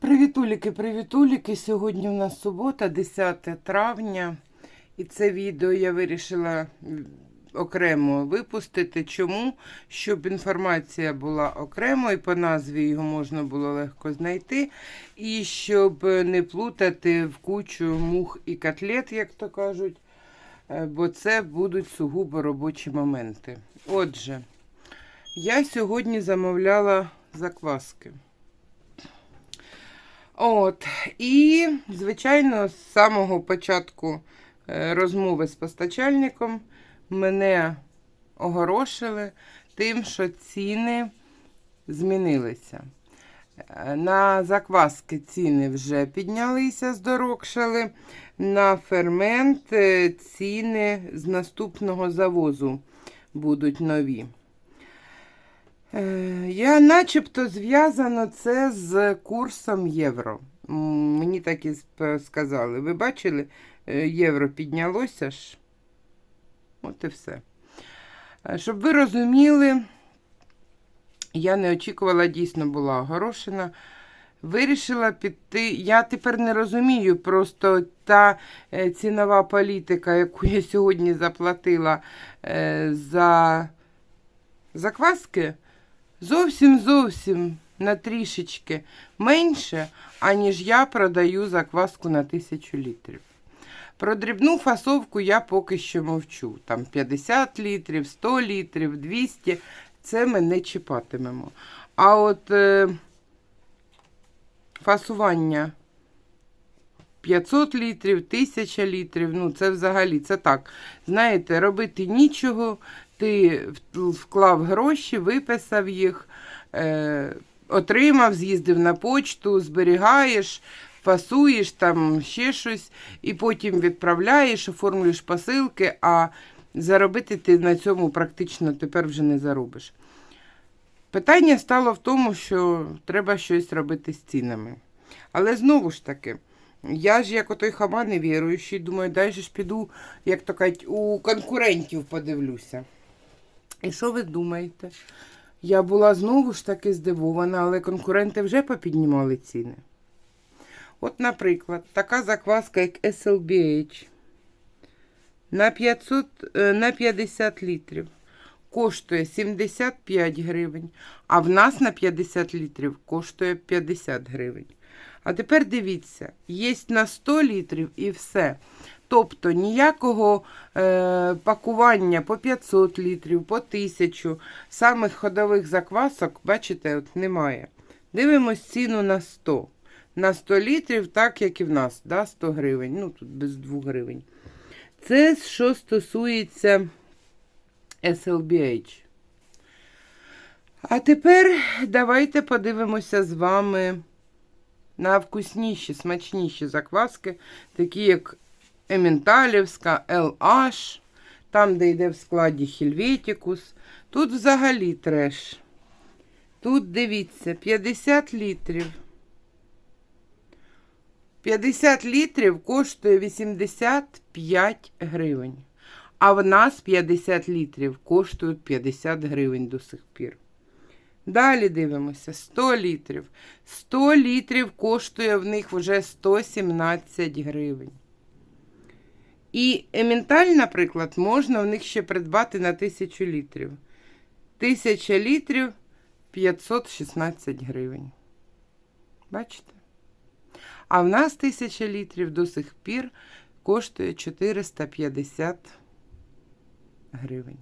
Привітуліки, привітуліки. Сьогодні у нас субота, 10 травня. І це відео я вирішила окремо випустити. Чому? Щоб інформація була окремо і по назві його можна було легко знайти. І щоб не плутати в кучу мух і котлет, як то кажуть. Е, Бо це будуть сугубо робочі моменти. Отже, я сьогодні замовляла закваски. От. І, звичайно, з самого початку е, розмови з постачальником мене огорошили тим, що ціни змінилися. Е, На закваски ціни вже піднялися, здорожчали. На фермент е, ціни з наступного завозу будуть нові. Е, Я начебто зв'язано це з курсом євро. Мені так і сказали. Ви бачили, Е, євро піднялося ж. От і все. Е, Щоб ви розуміли, я не очікувала, дійсно була огорошена. Вирішила піти. Я тепер не розумію, просто та цінова політика, яку я сьогодні заплатила за закваски, зовсім зовсім на трішечки менше, аніж я продаю закваску на тисячу літрів. Про дрібну фасовку я поки що мовчу. Там 50 літрів, 100 літрів, 200 це ми не чіпатимемо. А от е, фасування 500 літрів, 1000 літрів, ну це взагалі це так. Знаєте, робити нічого, ти вклав гроші, виписав їх, е, отримав, з'їздив на почту, зберігаєш, фасуєш там ще щось, і потім відправляєш, оформлюєш посилки, а заробити ти на цьому практично тепер вже не заробиш. Питання стало в тому, що треба щось робити з цінами. Але знову ж таки, я ж як отой хама невіруючий, думаю, дай же ж піду, як то кажуть, у конкурентів подивлюся. І що ви думаєте? Я була знову ж таки здивована, але конкуренти вже попіднімали ціни. От, наприклад, така закваска, як SLBH на, 500, е, на 50 літрів коштує 75 гривень, а в нас на 50 літрів коштує 50 гривень. А тепер дивіться, є на 100 літрів і все. Тобто ніякого е, пакування по 500 літрів, по 1000 самих ходових заквасок, бачите, от немає. Дивимось ціну на 100. На 100 літрів, так як і в нас, да, 100 гривень. Ну, тут без 2 гривень. Це що стосується SLBH. А тепер давайте подивимося з вами на вкусніші, смачніші закваски, такі як Ементалівська, LH, там, де йде в складі Хельветікус. Тут взагалі треш. Тут дивіться, 50 літрів. 50 літрів коштує 85 гривень. А в нас 50 літрів коштують 50 гривень до сих пір. Далі дивимося: 100 літрів. 100 літрів коштує в них вже 117 гривень. І ементаль, наприклад, можна в них ще придбати на 1000 літрів. 1000 літрів 516 гривень. Бачите? А в нас 1000 літрів до сих пір коштує 450 гривень.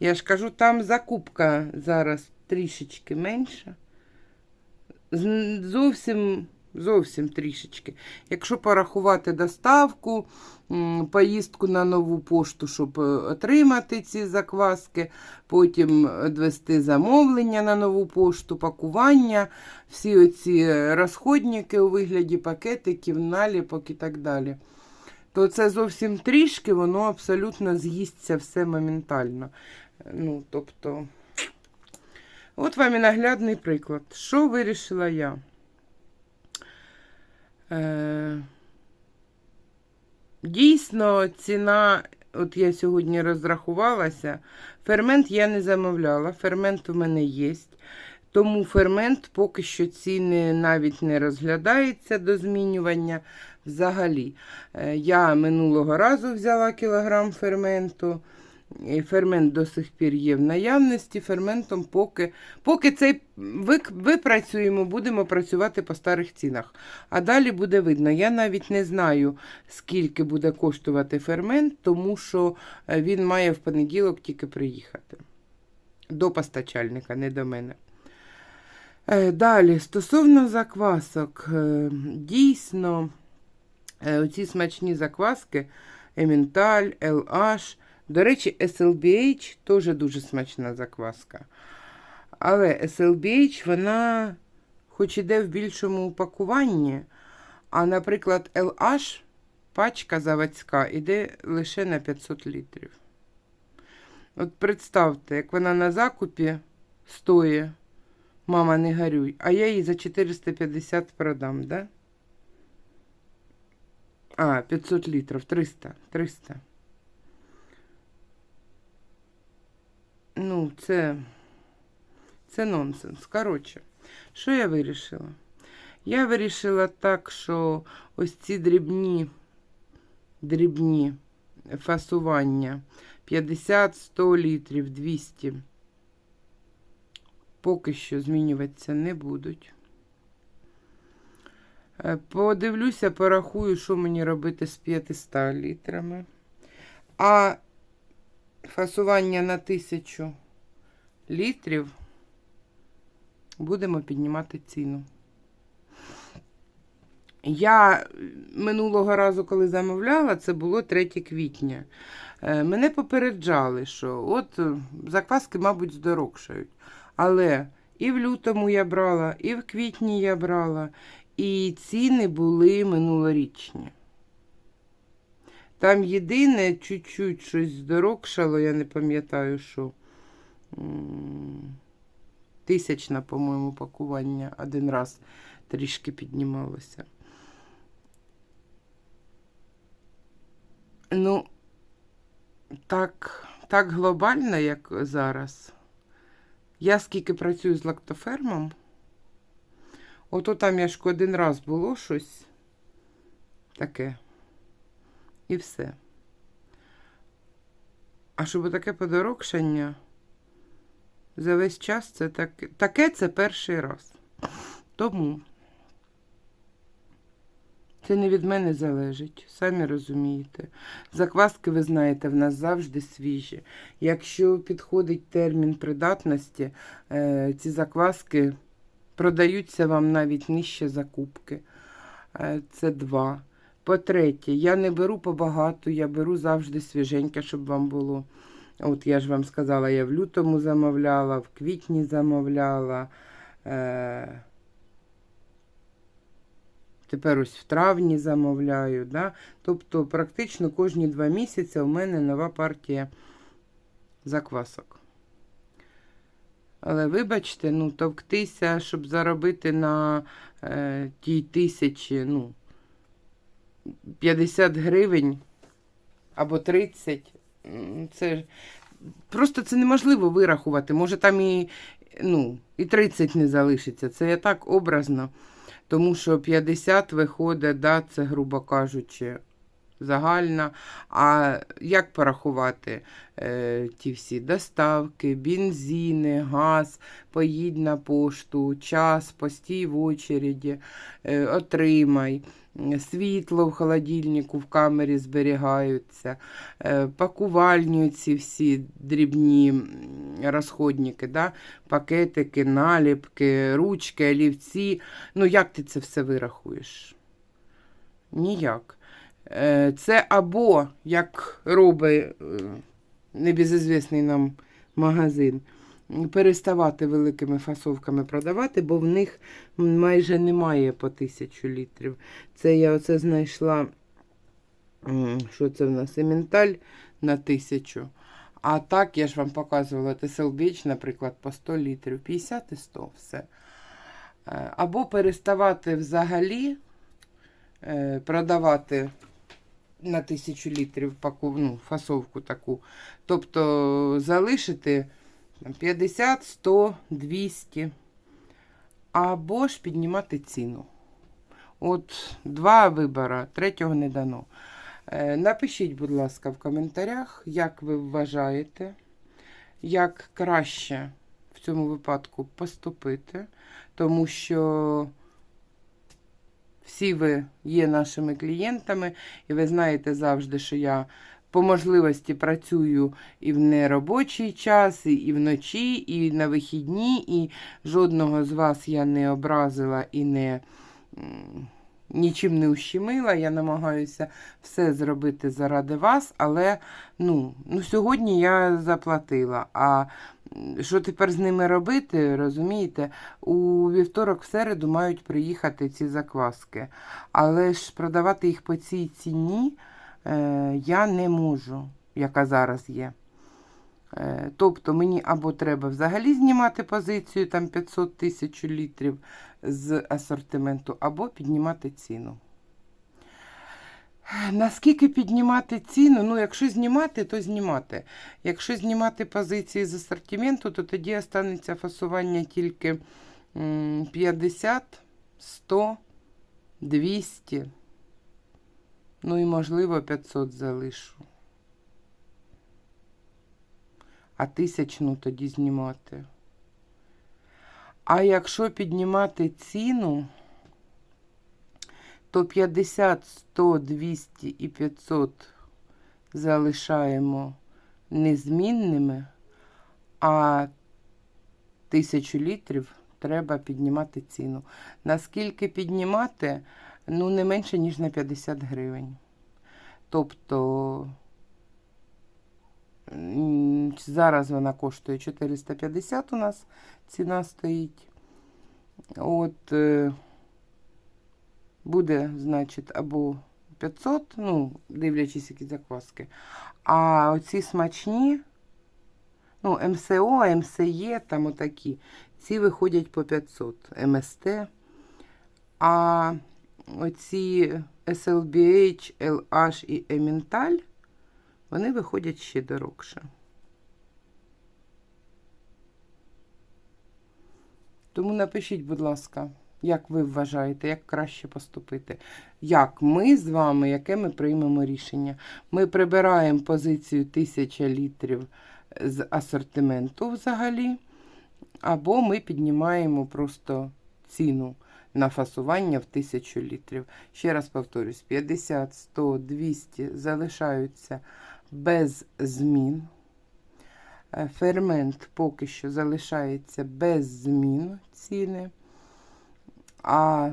Я ж кажу, там закупка зараз трішечки менша. Зовсім, зовсім трішечки. Якщо порахувати доставку, поїздку на нову пошту, щоб е, отримати ці закваски, потім відвести замовлення на нову пошту, пакування, всі оці е, розходники у вигляді пакетиків, наліпок і так далі. То це зовсім трішки, воно абсолютно з'їсться все моментально. Ну, тобто, от вам і наглядний приклад. Що вирішила я? Е, дійсно, ціна, от я сьогодні розрахувалася, фермент я не замовляла, фермент у мене є. Тому фермент поки що ціни навіть не розглядається до змінювання взагалі. Е, Я минулого разу взяла кілограм ферменту. Фермент до сих пір є в наявності. Ферментом поки, поки цей випрацюємо, будемо працювати по старих цінах. А далі буде видно. Я навіть не знаю, скільки буде коштувати фермент, тому що е, він має в понеділок тільки приїхати. До постачальника, не до мене. Е, Далі, стосовно заквасок, е, дійсно, оці смачні закваски Ементаль, LH. До речі, SLBH теж дуже смачна закваска. Але SLBH, вона хоч іде в більшому упакуванні, а, наприклад, LH, пачка заводська, іде лише на 500 літрів. От представте, як вона на закупі стоїть, мама, не горюй, а я її за 450 продам, да? А, 500 літрів, 300, 300. Ну, це, це нонсенс. Коротше, що я вирішила? Я вирішила так, що ось ці дрібні, дрібні фасування 50, 100 літрів, 200 поки що змінюватися не будуть. Е, Подивлюся, порахую, що мені робити з 500 літрами. А фасування на 1000 літрів будемо піднімати ціну. Я минулого разу, коли замовляла, це було 3 квітня. Е, Мене попереджали, що от е, закваски, мабуть, здорожчають. Але і в лютому я брала, і в квітні я брала, і ціни були минулорічні. Там єдине, чуть-чуть щось здорожчало, я не пам'ятаю, що. Тисячна, по-моєму, пакування один раз трішки піднімалося. Ну, так, так глобально, як зараз. Я скільки працюю з лактофермом, ото там я ж один раз було щось таке. І все. А щоб таке подорожчання за весь час це таке, таке це перший раз. Тому це не від мене залежить, самі розумієте. Закваски, ви знаєте, в нас завжди свіжі. Якщо підходить термін придатності, е, ці закваски продаються вам навіть нижче закупки. Е, Це два. По-третє, я не беру побагато, я беру завжди свіженьке, щоб вам було. От я ж вам сказала, я в лютому замовляла, в квітні замовляла. Е, Тепер ось в травні замовляю. Да? Тобто, практично кожні два місяці у мене нова партія заквасок. Але вибачте, ну, товктися, щоб заробити на е, тій тисячі, ну, 50 гривень або 30, це просто це неможливо вирахувати. Може, там і, ну, і 30 не залишиться. Це я так образно. Тому що 50 виходить, да, це, грубо кажучи, загальна. А як порахувати е, ті всі доставки, бензини, газ, поїдь на пошту, час, постій в очереді, е, отримай. Світло в холодильнику в камері зберігаються, е, пакувальні ці всі дрібні розходники, да? пакетики, наліпки, ручки, олівці. Ну, як ти це все вирахуєш? Ніяк. Е, Це або, як робить е, небезізвісний нам магазин, переставати великими фасовками продавати, бо в них майже немає по тисячу літрів. Це я оце знайшла, що це в нас, ементаль на тисячу. А так, я ж вам показувала TSL наприклад, по 100 літрів, 50 і 100, все. Е, Або переставати взагалі продавати на 1000 літрів паку, ну, фасовку таку. Тобто залишити 50, 100, 200 або ж піднімати ціну. От два вибори, третього не дано. Е, Напишіть, будь ласка, в коментарях, як ви вважаєте, як краще в цьому випадку поступити, тому що всі ви є нашими клієнтами, і ви знаєте завжди, що я по можливості працюю і в неробочий час, і- вночі, і на вихідні, і жодного з вас я не образила і не. Нічим не ущемила, я намагаюся все зробити заради вас, але ну, ну, сьогодні я заплатила. А що тепер з ними робити, розумієте? У вівторок, в середу мають приїхати ці закваски. Але ж продавати їх по цій ціні е, я не можу, яка зараз є. Е, тобто мені або треба взагалі знімати позицію там 500 тисяч літрів з асортименту, або піднімати ціну. Наскільки піднімати ціну? Ну, якщо знімати, то знімати. Якщо знімати позиції з асортименту, то тоді останеться фасування тільки 50, 100, 200. Ну і, можливо, 500 залишу. А тисячну тоді знімати. А якщо піднімати ціну, то 50, 100, 200 і 500 залишаємо незмінними, а тисячу літрів треба піднімати ціну. Наскільки піднімати? Ну, не менше, ніж на 50 гривень. Тобто зараз вона коштує 450 у нас ціна стоїть. От е, буде, значить, або 500, ну, дивлячись, які закваски. А оці смачні, ну, МСО, МСЄ, там отакі, ці виходять по 500 МСТ. А оці SLBH, LH і Emmental, вони виходять ще дорогше. Тому напишіть, будь ласка, як ви вважаєте, як краще поступити. Як ми з вами, яке ми приймемо рішення? Ми прибираємо позицію 1000 літрів з асортименту взагалі, або ми піднімаємо просто ціну на фасування в 1000 літрів. Ще раз повторюсь: 50, 100, 200 залишаються без змін. Е, Фермент поки що залишається без змін ціни. А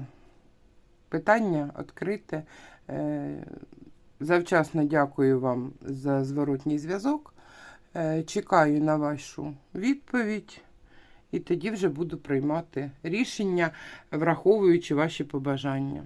питання відкрите. Е, Завчасно дякую вам за зворотній зв'язок. Е, Чекаю на вашу відповідь. І тоді вже буду приймати рішення, враховуючи ваші побажання.